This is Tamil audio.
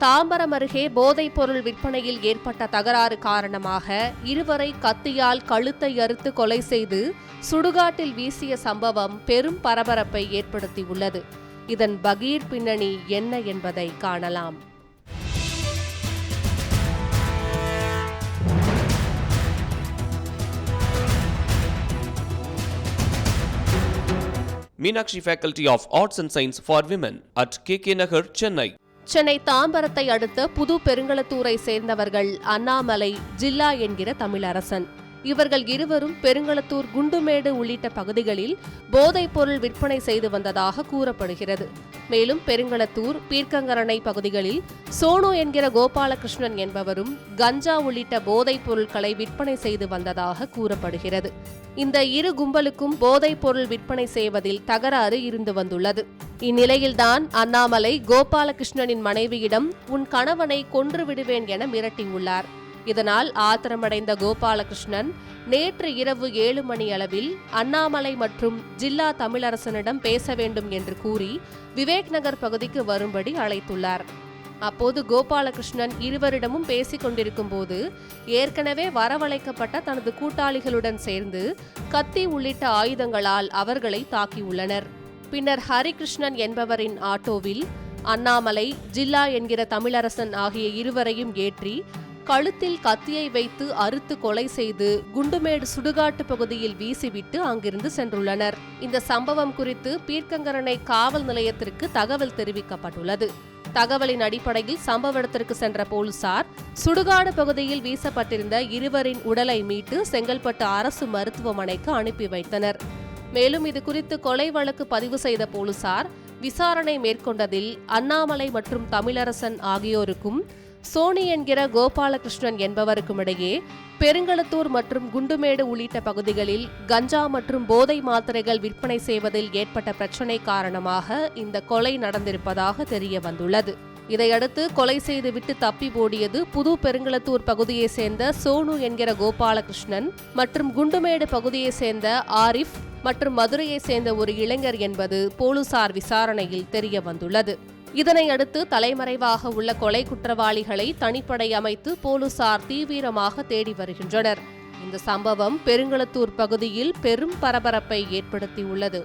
தாம்பரம் அருகே போதைப் பொருள் விற்பனையில் ஏற்பட்ட தகராறு காரணமாக இருவரை கத்தியால் கழுத்தை அறுத்து கொலை செய்து சுடுகாட்டில் வீசிய சம்பவம் பெரும் பரபரப்பை ஏற்படுத்தியுள்ளது இதன் பகீர் பின்னணி என்ன என்பதை காணலாம் Meenakshi Faculty of Arts and Science for Women at KK Nagar, Chennai. Chennai தாம்பரத்தை அடுத்த புது பெருங்களத்தூரை சேர்ந்தவர்கள் அண்ணாமலை ஜில்லா என்கிற தமிழரசன். இவர்கள் இருவரும் பெருங்களத்தூர் குண்டுமேடு உள்ளிட்ட பகுதிகளில் போதைப் பொருள் விற்பனை செய்து வந்ததாக கூறப்படுகிறது. மேலும் பெருங்களத்தூர் பீர்க்கங்கரணை பகுதிகளில் சோனு என்கிற கோபாலகிருஷ்ணன் என்பவரும் கஞ்சா உள்ளிட்ட போதைப் பொருட்களை விற்பனை செய்து வந்ததாக கூறப்படுகிறது. இந்த இரு கும்பலுக்கும் போதைப் பொருள் விற்பனை செய்வதில் தகராறு இருந்து வந்துள்ளது. இந்நிலையில்தான் அண்ணாமலை கோபாலகிருஷ்ணனின் மனைவியிடம் உன் கணவனை கொன்று விடுவேன் என மிரட்டியுள்ளார். இதனால் ஆத்திரமடைந்த கோபாலகிருஷ்ணன் நேற்று இரவு ஏழு மணி அளவில் அண்ணாமலை மற்றும் ஜில்லா தமிழரசனிடம் பேச வேண்டும் என்று கூறி விவேக் நகர் பகுதிக்கு வரும்படி அழைத்துள்ளார். அப்போது கோபாலகிருஷ்ணன் இருவரிடமும் பேசிக் கொண்டிருக்கும் போது ஏற்கனவே வரவழைக்கப்பட்ட தனது கூட்டாளிகளுடன் சேர்ந்து கத்தி உள்ளிட்ட ஆயுதங்களால் அவர்களை தாக்கியுள்ளனர். பின்னர் ஹரிகிருஷ்ணன் என்பவரின் ஆட்டோவில் அண்ணாமலை ஜில்லா என்கிற தமிழரசன் ஆகிய இருவரையும் ஏற்றி கழுத்தில் கத்தியை வைத்து அறுத்து கொலை செய்து குண்டுமேடு சுடுகாட்டு பகுதியில் வீசிவிட்டு அங்கிருந்து சென்றுள்ளனர். இந்த சம்பவம் குறித்து பீர்க்கங்கரணை காவல் நிலையத்திற்கு தகவல் தெரிவிக்கப்பட்டுள்ளது. தகவலின் அடிப்படையில் சம்பவ இடத்திற்கு சென்ற போலீசார் சுடுகாடு பகுதியில் வீசப்பட்டிருந்த இருவரின் உடலை மீட்டு செங்கல்பட்டு அரசு மருத்துவமனைக்கு அனுப்பி வைத்தனர். மேலும் இது குறித்து கொலை வழக்கு பதிவு செய்த போலீசார் விசாரணை மேற்கொண்டதில் அண்ணாமலை மற்றும் தமிழரசன் ஆகியோருக்கும் சோனி என்கிற கோபாலகிருஷ்ணன் என்பவருக்கும் இடையே பெருங்களத்தூர் மற்றும் குண்டுமேடு உள்ளிட்ட பகுதிகளில் கஞ்சா மற்றும் போதை மாத்திரைகள் விற்பனை செய்வதில் ஏற்பட்ட பிரச்சினை காரணமாக இந்த கொலை நடந்திருப்பதாக தெரிய வந்துள்ளது. இதையடுத்து கொலை செய்துவிட்டு தப்பி ஓடியது புது பெருங்களத்தூர் பகுதியை சேர்ந்த சோனு என்கிற கோபாலகிருஷ்ணன் மற்றும் குண்டுமேடு பகுதியை சேர்ந்த ஆரிஃப் மற்றும் மதுரையை சேர்ந்த ஒரு இளைஞர் என்பது போலீசார் விசாரணையில் தெரிய வந்துள்ளது. இதனை அடுத்து தலைமறைவாக உள்ள கொலை குற்றவாளிகளை தனிப்படை அமைத்து போலீசார் தீவிரமாக தேடி வருகின்றனர். இந்த சம்பவம் பெருங்களத்தூர் பகுதியில் பெரும் பரபரப்பை ஏற்படுத்தியுள்ளது.